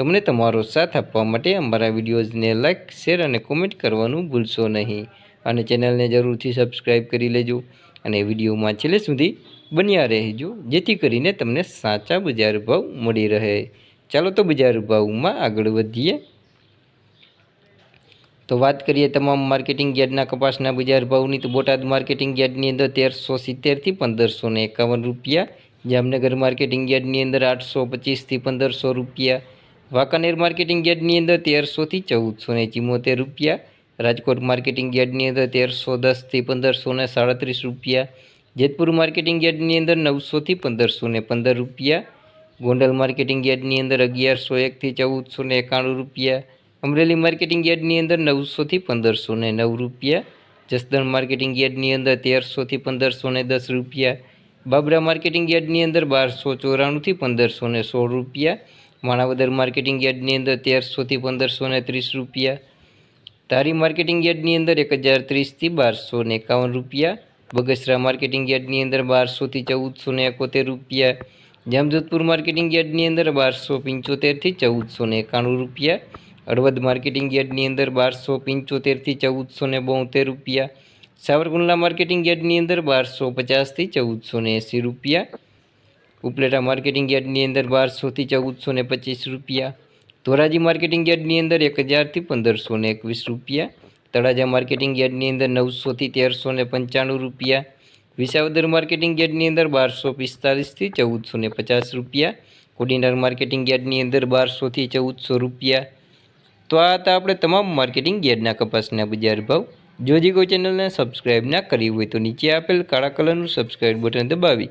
તમને તમારો સાથ આપવા માટે અમારા વિડીયોઝને લાઇક શેર અને કોમેન્ટ કરવાનું ભૂલશો નહીં. અને ચેનલને જરૂરથી સબસ્ક્રાઈબ કરી લેજો અને વિડીયોમાં છેલ્લે સુધી બન્યા રહેજો, જેથી કરીને તમને સાચા બજાર ભાવ મળી રહે. ચાલો તો બજાર ભાવમાં આગળ વધીએ. તો વાત કરીએ તમામ માર્કેટિંગ યાર્ડના કપાસના બજાર ભાવની, તો બોટાદ માર્કેટિંગ યાર્ડની અંદર તેરસો સિત્તેરથી પંદરસો એકાવન રૂપિયા, જામનગર માર્કેટિંગ યાર્ડની અંદર આઠસો પચીસથી પંદરસો રૂપિયા વાંકાનેર માર્કેટિંગ યાર્ડની અંદર તેરસોથી ચૌદસો ને ચિમોતેર રૂપિયા, રાજકોટ માર્કેટિંગ યાર્ડની અંદર તેરસો દસથી પંદરસો ને સાડત્રીસ રૂપિયા, જેતપુર માર્કેટિંગ યાર્ડની અંદર નવસોથી પંદરસો ને પંદર રૂપિયા, ગોંડલ માર્કેટિંગ યાર્ડની અંદર અગિયારસો એકથી ચૌદસો ને એકાણું રૂપિયા, અમરેલી માર્કેટિંગ યાર્ડની અંદર નવસોથી પંદરસો ને નવ રૂપિયા, જસદણ માર્કેટિંગ યાર્ડની અંદર તેરસોથી પંદરસો ને દસ રૂપિયા, બાબરા માર્કેટિંગ યાર્ડની અંદર બારસો ચોરાણુંથી પંદરસો ને સોળ રૂપિયા માણાવદર માર્કેટિંગ યાર્ડની અંદર તેરસોથી પંદરસો ને ત્રીસ રૂપિયા. ધારી માર્કેટિંગ યાર્ડની અંદર એક હજાર ત્રીસથી બારસો ને એકાવન રૂપિયા. બગસરા માર્કેટિંગ યાર્ડની અંદર બારસોથી ચૌદસો ને એકોતેર રૂપિયા. જામજોધપુર માર્કેટિંગ યાર્ડની અંદર બારસો પંચોતેરથી ચૌદસો ને એકાણું રૂપિયા. હળવદ માર્કેટિંગ યાર્ડની અંદર બારસો પંચોતેરથી ચૌદસો ને બોતેર રૂપિયા. સાવરકુંડલા માર્કેટિંગ યાર્ડની અંદર બારસો પચાસથી ચૌદસો ને એંસી રૂપિયા. ઉપલેટા માર્કેટિંગ યાર્ડની અંદર બારસોથી ચૌદસો ને પચીસ રૂપિયા. ધોરાજી માર્કેટિંગ યાર્ડની અંદર એક હજારથી પંદરસો ને એકવીસ રૂપિયા. તળાજા માર્કેટિંગ યાર્ડની અંદર નવસોથી તેરસો ને પંચાણું રૂપિયા. વિસાવદર માર્કેટિંગ યાર્ડની અંદર બારસો પિસ્તાલીસથી ચૌદસો ને પચાસ રૂપિયા. કોડીનાર માર્કેટિંગ યાર્ડની અંદર બારસોથી ચૌદસો રૂપિયા. તો આ હતા આપણે તમામ માર્કેટિંગ યાર્ડના કપાસના બજાર ભાવ. જો હજી કોઈ ચેનલને સબસ્ક્રાઈબ ના કરી હોય તો નીચે આપેલ કાળા કલરનું સબસ્ક્રાઈબ બટન દબાવી